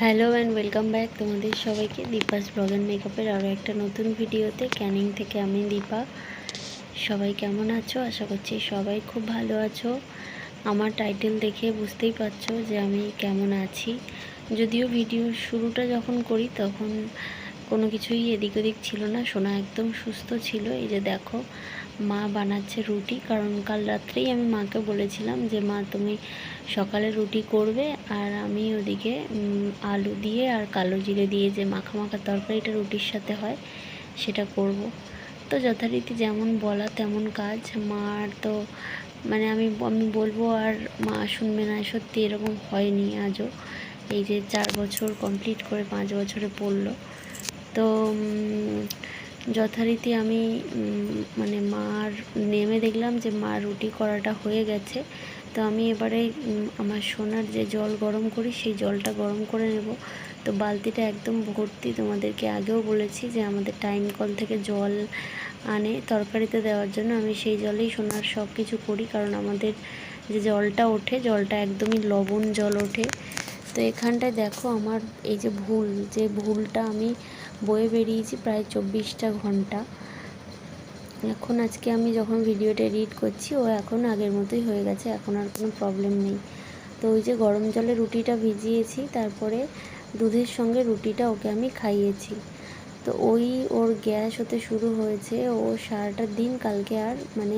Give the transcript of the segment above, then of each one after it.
Hello and welcome back তোমাদের সবাইকে Deepa's blog and মেকআপের আরও একটা নতুন ভিডিওতে, ক্যানিং থেকে আমি দীপা। সবাই কেমন আছো? আশা করছি সবাই খুব ভালো আছো। আমার টাইটেল দেখে বুঝতেই পারছ যে আমি কেমন আছি। যদিও ভিডিও শুরুটা যখন করি তখন কোনো কিছুই এদিক ওদিক ছিল না, সোনা একদম সুস্থ ছিল। এই যে দেখো মা বানাচ্ছে রুটি, কারণ কাল রাত্রেই আমি মাকে বলেছিলাম যে, মা, তুমি সকালে রুটি করবে আর আমি ওদিকে আলু দিয়ে আর কালো জিরে দিয়ে যে মাখা মাখা তরকারিটা রুটির সাথে হয়, সেটা করব। তো যথারীতি যেমন বলা তেমন কাজ। মার তো মানে আমি আমি বলব আর মা, শুনবে না, সত্যি এরকম হয়নি আজও। এই যে চার বছর কমপ্লিট করে পাঁচ বছরে পড়ল। তো যথারীতি আমি মানে মার নেমে দেখলাম যে মার রুটি করাটা হয়ে গেছে। তো আমি এবারে আমার সোনার যে জল গরম করি, সেই জলটা গরম করে নেব। তো বালতিটা একদম ভর্তি তোমাদেরকে আগেও বলেছি যে আমাদের টাইম কল থেকে জল আনে, তরকারিতে দেওয়ার জন্য। আমি সেই জলেই সোনার সব কিছু করি, কারণ আমাদের যে জলটা ওঠে, জলটা একদমই লবণ জল ওঠে। তো এখানটায় দেখো আমার এই যে ভুল, যে ভুলটা আমি বয়ে বেরিয়েছি প্রায় চব্বিশটা ঘণ্টা। এখন আজকে আমি যখন ভিডিওটা এডিট করছি, ও এখন আগের মতোই হয়ে গেছে, এখন আর কোনো প্রবলেম নেই। তো ওই যে গরম জলে রুটিটা ভিজিয়েছি, তারপরে দুধের সঙ্গে রুটিটা ওকে আমি খাইয়েছি। তো ওই ওর গ্যাস হতে শুরু হয়েছে, ও সারাটা দিন কালকে আর মানে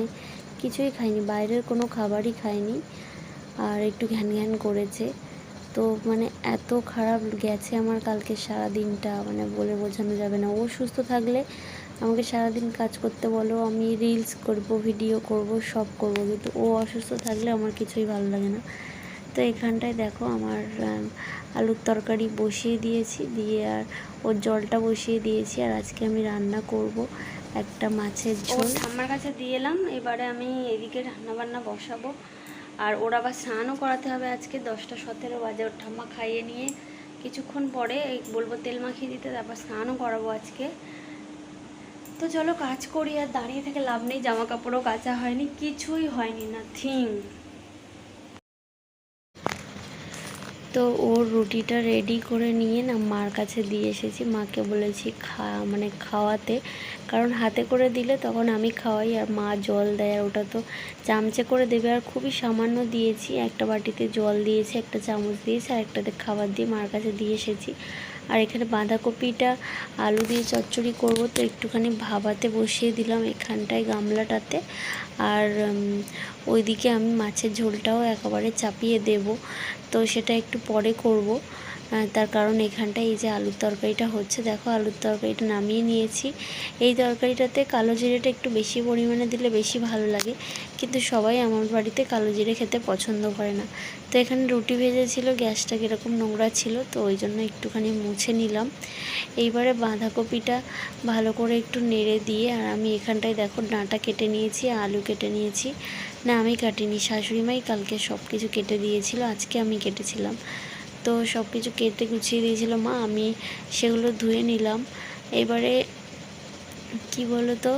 কিছুই খায়নি, বাইরের কোনো খাবারই খায়নি, আর একটু ঘ্যান ঘ্যান করেছে। তো মানে এত খারাপ গেছে আমার কালকে সারা দিনটা মানে বলে বোঝানো যাবে না। ও সুস্থ থাকলে আমাকে সারাদিন কাজ করতে বলো আমি রিলস করব ভিডিও করব সব করব। কিন্তু ও অসুস্থ থাকলে আমার কিছুই ভালো লাগে না। তো এখানটায় দেখো আমার আলুর তরকারি বসিয়ে দিয়েছি দিয়ে আর ওর জলটা বসিয়ে দিয়েছি। আর আজকে আমি রান্না করব একটা মাছের ঝোল। আমার কাছে দিয়ে এলাম এবারে আমি এদিকে রান্না বান্না বসাবো। আর ওর আবার স্নানও করাতে হবে আজকে দশটা সতেরো বাজে। ওর ঠাম্মা খাইয়ে নিয়ে কিছুক্ষণ পরে বলব তেল মাখিয়ে দিতে, তারপর স্নানও করাবো আজকে। তো চলো কাজ করি, আর দাঁড়িয়ে থেকে লাভ নেই জামা কাপড়ও কাচা হয়নি, কিছুই হয়নি নাথিং তো ওর রুটিটা রেডি করে নিয়ে না মার কাছে দিয়ে এসেছি। মাকে বলেছি খা মানে খাওয়াতে। কারণ হাতে করে দিলে তখন আমি খাওয়াই আর মা জল দেয় আর ওটা তো চামচে করে দেবে। আর খুবই সামান্য দিয়েছি। একটা বাটিতে জল দিয়েছি, একটা চামচ দিয়েছি আর একটাতে খাবার দিয়ে মার কাছে দিয়ে এসেছি। আর এখানে বাঁধাকপিটা, আলু দিয়ে চচ্চড়ি করব। তো একটুখানি ভাবাতে বসিয়ে দিলাম এখানটায় গামলাটাতে। আর ওইদিকে আমি মাছের ঝোলটাও একেবারে চাপিয়ে দেব। তো সেটা একটু পরে করব। তার কারণ এখানটায় এই যে আলুর তরকারিটা হচ্ছে, দেখো আলুর তরকারিটা নামিয়ে নিয়েছি। এই তরকারিটাতে কালো জিরেটা একটু বেশি পরিমাণে দিলে বেশি ভালো লাগে, কিন্তু সবাই আমার বাড়িতে কালো জিরে খেতে পছন্দ করে না। তো এখানে রুটি ভেজেছিল গ্যাসটা কীরকম নোংরা ছিল, তো ওই জন্য একটুখানি মুছে নিলাম। এইবারে বাঁধাকপিটা ভালো করে একটু নেড়ে দিয়ে, আর আমি এখানটায় দেখো ডাঁটা কেটে নিয়েছি, আলু কেটে নিয়েছি। না, আমি কাটিনি শাশুড়ি মাই কালকে সব কিছু কেটে দিয়েছিল, আজকে আমি কেটেছিলাম। তো সব কিছু কেটে গুছিয়ে দিয়েছিল মা, আমি সেগুলো ধুয়ে নিলাম। এবারে কি বলো তো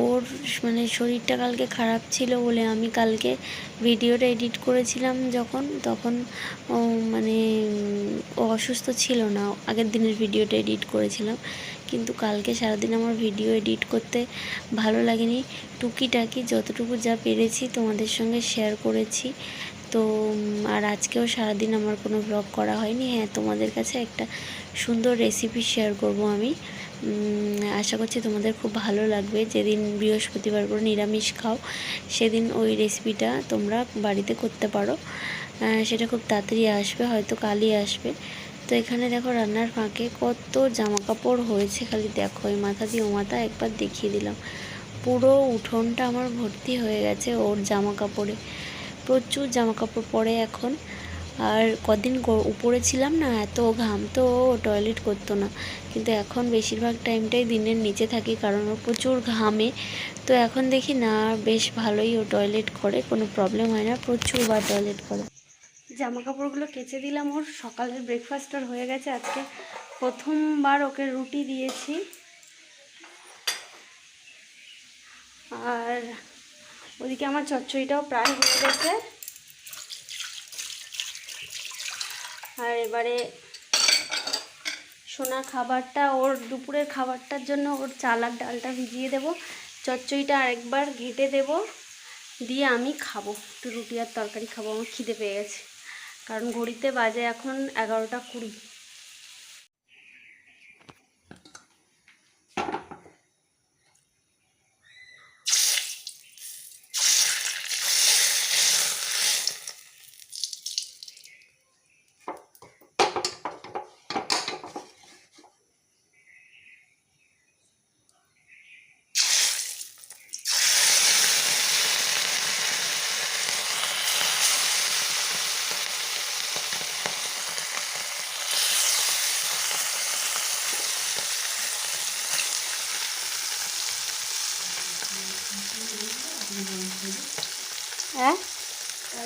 ওর মানে শরীরটা কালকে খারাপ ছিল বলে আমি কালকে ভিডিওটা এডিট করেছিলাম যখন, তখন মানে ও অসুস্থ ছিল না, আগের দিনের ভিডিওটা এডিট করেছিলাম। কিন্তু কালকে সারাদিন আমার ভিডিও এডিট করতে ভালো লাগেনি। টুকিটাকি যতটুকু যা পেরেছি তোমাদের সঙ্গে শেয়ার করেছি। তো আর আজকেও সারাদিন আমার কোনো ব্লগ করা হয়নি। হ্যাঁ তোমাদের কাছে একটা সুন্দর রেসিপি শেয়ার করব আমি। আশা করছি তোমাদের খুব ভালো লাগবে। যেদিন বৃহস্পতিবার করে নিরামিষ খাও, সেদিন ওই রেসিপিটা তোমরা বাড়িতে করতে পারো। সেটা খুব তাড়াতাড়ি আসবে, হয়তো কালই আসবে। তো এখানে দেখো রান্নার ফাঁকে কত জামা কাপড় হয়েছে, খালি দেখো, এই মাথা দিয়ে ও মাথা একবার দেখিয়ে দিলাম। পুরো উঠোনটা আমার ভর্তি হয়ে গেছে ওর জামা কাপড়ে প্রচুর জামা কাপড় পরে এখন। আর কদিন উপরে ছিলাম না, এত ঘাম তো টয়লেট করতো না। কিন্তু এখন বেশিরভাগ টাইমটাই দিনের নিচে থাকি, কারণ ও প্রচুর ঘামে। তো এখন দেখি না, বেশ ভালোই ও টয়লেট করে, কোনো প্রবলেম হয় না, প্রচুরবার টয়লেট করে। জামা কাপড়গুলো কেচে দিলাম ওর, সকালের ব্রেকফাস্ট ওর হয়ে গেছে আজকে। প্রথমবার ওকে রুটি দিয়েছি। আর ওদিকে আমার চচ্চড়িটাও প্রায় হয়ে গেছে। আর এবারে সোনা খাবারটা, ওর দুপুরের খাবারটার জন্য ওর চাল আর ডালটা ভিজিয়ে দেবো। চচ্চড়িটা আরেকবার ঘেটে দেব। দিয়ে আমি খাব। একটু রুটি আর তরকারি খাব, আমার খিদে পেয়ে গেছে। কারণ ঘড়িতে বাজে এখন এগারোটা কুড়ি হ্যাঁ হ্যাঁ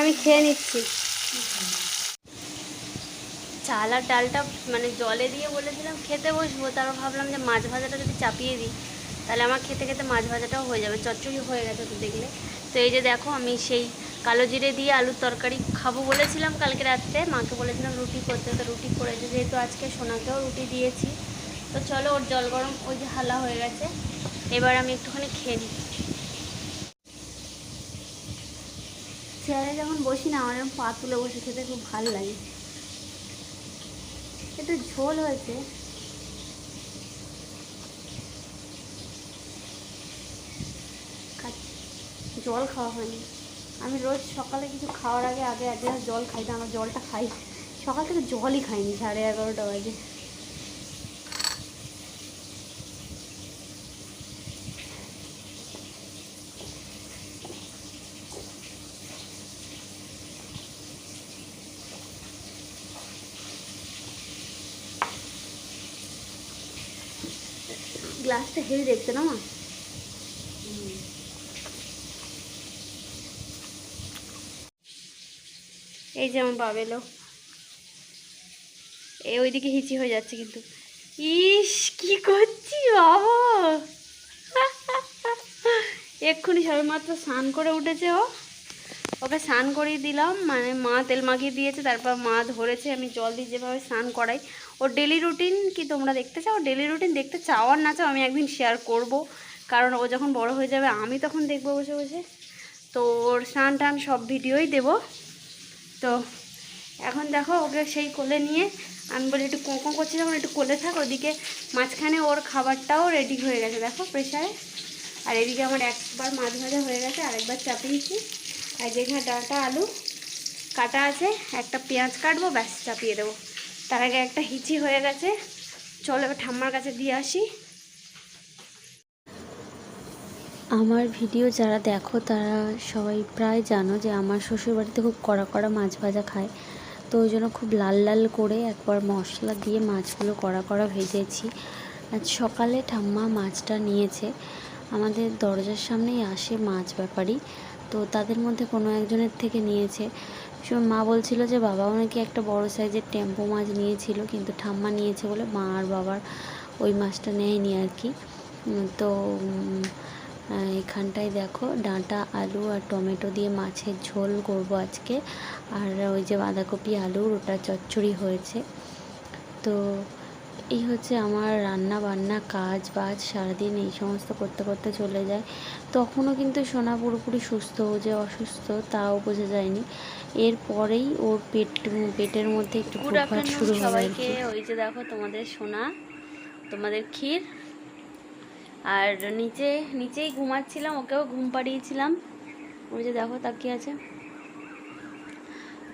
আমি খেয়ে নিচ্ছি। চাল আর ডালটা মানে জলে দিয়ে বলেছিলাম খেতে বসবো, তারপর ভাবলাম যে মাছ ভাজাটা যদি চাপিয়ে দিই, তাহলে আমার খেতে খেতে মাছ ভাজাটাও হয়ে যাবে, চচ্চড়ি হয়ে গেছে তো দেখলে। তো এই যে দেখো আমি সেই কালো জিরে দিয়ে আলুর তরকারি খাব বলেছিলাম কালকে রাত্রে, মাকে বলেছিলাম রুটি করতে, তো রুটি করেছে, যেহেতু আজকে সোনাকেও রুটি দিয়েছি। তো চলো, ওর জল গরম ওই যে হালা হয়ে গেছে। এবার আমি একটুখানি খেয়ে নিই চেয়ারে যখন বসি না, আমার পা তুলে বসে খেতে খুব ভালো লাগে। একটু ঝোল হয়েছে। জল খাওয়া হয়নি। আমি রোজ সকালে কিছু খাওয়ার আগে আগে গ্লাস জল খাই, না আমার জলটা খাই। সকাল থেকে জলই খাইনি, সাড়ে এগারোটা বাজে। গ্লাসটা হেভি দেখতে না মা? এই যে আমার বাবা এলো। এ ওইদিকে হিচি হয়ে যাচ্ছে কিন্তু। ইস, কি করছি বাবা? এক্ষুনি সবেমাত্র স্নান করে উঠেছে ও। ওকে স্নান করিয়ে দিলাম মানে মা তেল মাখিয়ে দিয়েছে, তারপর মা ধরেছে, আমি জল দিয়ে যেভাবে স্নান করাই। ওর ডেলি রুটিন কি তোমরা দেখতে চাও? ডেলি রুটিন দেখতে চাও আর না চাও আমি একদিন শেয়ার করব। কারণ ও যখন বড় হয়ে যাবে, আমি তখন দেখব বসে বসে। তো ওর স্নান টান সব ভিডিওই দেবো। তো এখন দেখো ওকে সেই কোলে নিয়ে, আমি বলি একটু কোঁকো করছি যখন একটু কোলে থাক, ওদিকে মাঝখানে ওর খাবারটাও রেডি হয়ে গেছে, দেখো প্রেশারে আর এদিকে আমার একবার মাছ ভাজা হয়ে গেছে, আরেকবার চাপিয়েছি। আর যেখানে ডাটা আলু কাটা আছে, একটা পেঁয়াজ কাটবো, ব্যাস, চাপিয়ে দেবো। তার আগে একটা হিচি হয়ে গেছে। চলো এবার ঠাম্মার কাছে দিয়ে আসি। আমার ভিডিও যারা দেখো, তারা সবাই প্রায় জানো যে আমার শ্বশুরবাড়িতে খুব কড়া কড়া মাছ ভাজা খায়। তো ওই জন্য খুব লাল লাল করে একবার মশলা দিয়ে মাছগুলো কড়া কড়া ভেজেছি। আজ সকালে ঠাম্মা মাছটা নিয়েছে। আমাদের দরজার সামনেই আসে মাছ ব্যাপারী। তো তাদের মধ্যে কোনো একজনের থেকে নিয়েছে। সে মা বলছিল যে বাবাও নাকি একটা বড় সাইজের টেম্পো মাছ নিয়েছিল, কিন্তু ঠাম্মা নিয়েছে বলে মা আর বাবার ওই মাছটা নেয়নি আর কি। তো এখানটায় দেখো, ডাঁটা, আলু আর টমেটো দিয়ে মাছের ঝোল করব আজকে। আর ওই যে বাঁধাকপি, আলুর ওটা চচ্চড়ি হয়েছে। তো এই হচ্ছে আমার রান্না বান্না কাজ বাজ সারাদিন এই সমস্ত করতে করতে চলে যায়। তখনও কিন্তু সোনা পুরোপুরি সুস্থ ও যে অসুস্থ তাও বোঝা যায়নি। এরপরেই ওর পেট পেটের মধ্যে একটু ফুটফাট শুরু সবাইকে। ওই যে দেখো তোমাদের সোনা তোমাদের ক্ষীর। আর নিচে নিচেই ঘুমাচ্ছিলাম ওকেও ঘুম পাড়িয়েছিলাম। ওই যে দেখো তাকিয়ে আছে।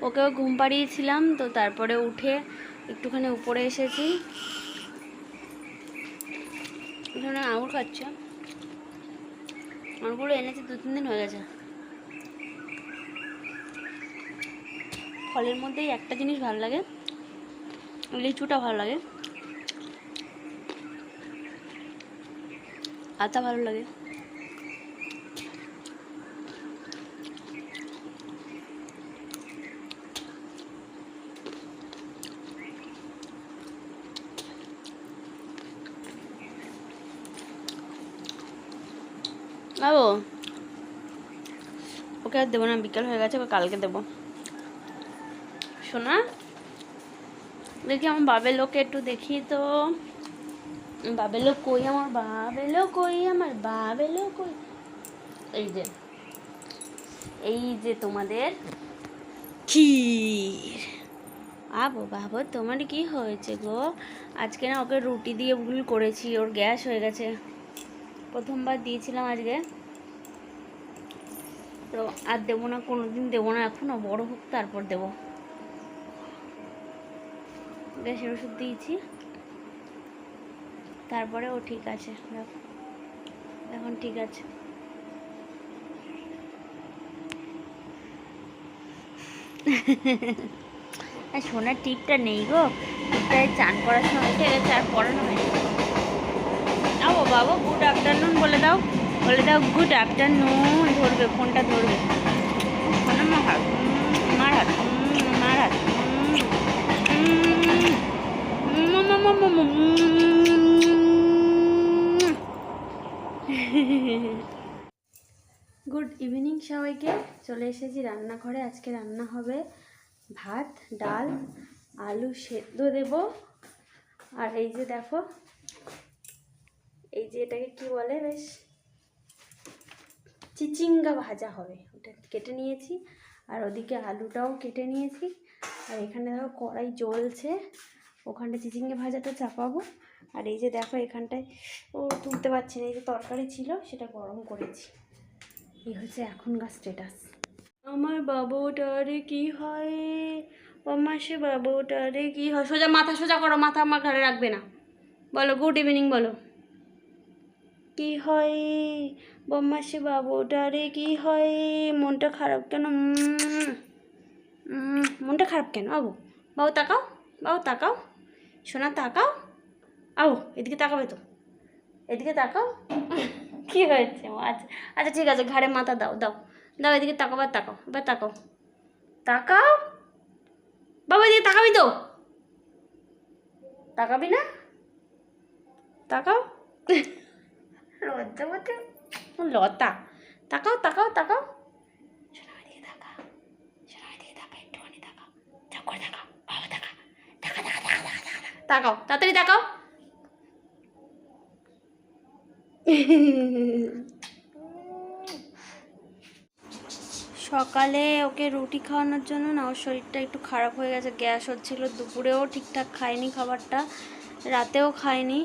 ওকেও ঘুম পাড়িয়েছিলাম তো তারপরে উঠে একটুখানি উপরে এসেছি। আঙুর খাচ্ছে। আঙুরগুলো এনেছে, দু তিন দিন হয়ে গেছে। ফলের মধ্যেই একটা জিনিস ভালো লাগে, লিচুটা ভালো লাগে। আতা ভালো লাগে। বাবু ওকে আর দেবো না, বিকেল হয়ে গেছে, ওকে কালকে দেবো। শোনা দেখি আমার বাবেলোকে একটু দেখি তো। বাবের লোক কই? আমার বাবেলো কই? আমার বাবেলো কই? এই যে এই যে তোমাদের ক্ষীর। আবো বাবু তোমার কি হয়েছে গো? আজকে না ওকে রুটি দিয়ে ভুল করেছি, ওর গ্যাস হয়ে গেছে। প্রথমবার দিয়েছিলাম আজকে। তো আর দেবো না কোনো দিন দেবো না এখনও বড় হোক তারপর দেবো। গ্যাসের ওষুধ দিয়েছি। তারপরে ও ঠিক আছে এখন ঠিক আছে। সোনার টিপটা নেই গো। প্রায় চান করার সময় আর পড়ানো আও বাবা গুড আফটারনুন বলে দাও বলে দাও গুড আফটারনুন ধরবে ফোনটা ধরবে। গুড ইভিনিং সবাইকে চলে এসেছি রান্নাঘরে আজকে রান্না হবে ভাত ডাল আলু সেদ্ধ দেব আর এই যে দেখো এই যে এটাকে কি বলে? বেশ চিচিঙ্গা ভাজা হবে। ওটা কেটে নিয়েছি। আর ওদিকে আলুটাও কেটে নিয়েছি। আর এখানে দেখো কড়াই জ্বলছে। ওখানটা চিচিঙ্গা ভাজাটা চাপাবো। আর এই যে দেখো এখানটায় ও তুলতে পারছি না। এই যে তরকারি ছিল, সেটা গরম করেছি। এই হচ্ছে এখনকার স্ট্যাটাস আমার বাবুটারে কি হয়? ও মাসে বাবুটারে কি হয়? সোজা মাথা সোজা করো, মাথা আমার ঘরে রাখবে না। বলো, গুড ইভিনিং বলো। কি হয়? বম্মাসি বাবুটারে কি হয়? মনটা খারাপ কেন? মনটা খারাপ কেন? বাবু বাবু তাকাও বাবু তাকাও। সোনা, তাকাও। আও এদিকে তাকাবে তো। এদিকে তাকাও। কি হয়েছে আচ্ছা আচ্ছা ঠিক আছে, ঘাড়ে মাথা দাও দাও। দাও, এদিকে তাকাও, এবার তাকাও এবার তাকাও। তাকাও? বাবা, এদিকে তাকাবি তো। তাকাবি না? তাকাও। লজ্জা বলতে লতা। তাকাও তাকাও তাকাও। তাকাও তাড়াতাড়ি তাকাও। সকালে ওকে রুটি খাওয়ানোর জন্য না ওর শরীরটা একটু খারাপ হয়ে গেছে গ্যাস হচ্ছিল। দুপুরেও ঠিকঠাক খায়নি খাবারটা রাতেও খায়নি।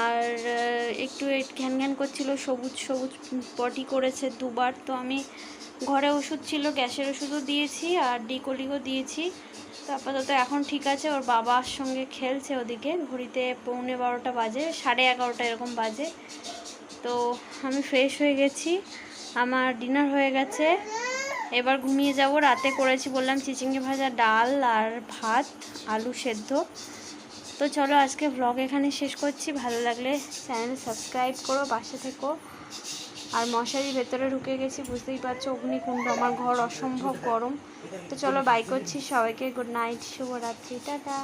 আর একটু ঘ্যান ঘ্যান করছিল, সবুজ সবুজ পটি করেছে দুবার। তো আমি ঘরে ওষুধ ছিল, গ্যাসের ওষুধও দিয়েছি আর ডিকোলিগও দিয়েছি। তো আপাতত এখন ঠিক আছে, ওর বাবার সঙ্গে খেলছে ওদিকে। ঘড়িতে পৌনে বারোটা বাজে, সাড়ে এগারোটা এরকম বাজে। তো আমি ফ্রেশ হয়ে গেছি, আমার ডিনার হয়ে গেছে। এবার ঘুমিয়ে যাব, রাতে করেছি বললাম চিচিঙ্গে ভাজা ডাল আর ভাত, আলু সেদ্ধ। তো চলো আজকে ব্লগ এখানে শেষ করছি। ভালো লাগলে চ্যানেল সাবস্ক্রাইব করো, পাশে থেকো। আর মশারি ভেতরে ঢুকে গেছি, বুঝতেই পারছ অগ্নিকুণ্ড, আমার ঘর অসম্ভব গরম। তো চলো বাই করছি, সবাইকে গুড নাইট শুভরাত্রি, টাটা।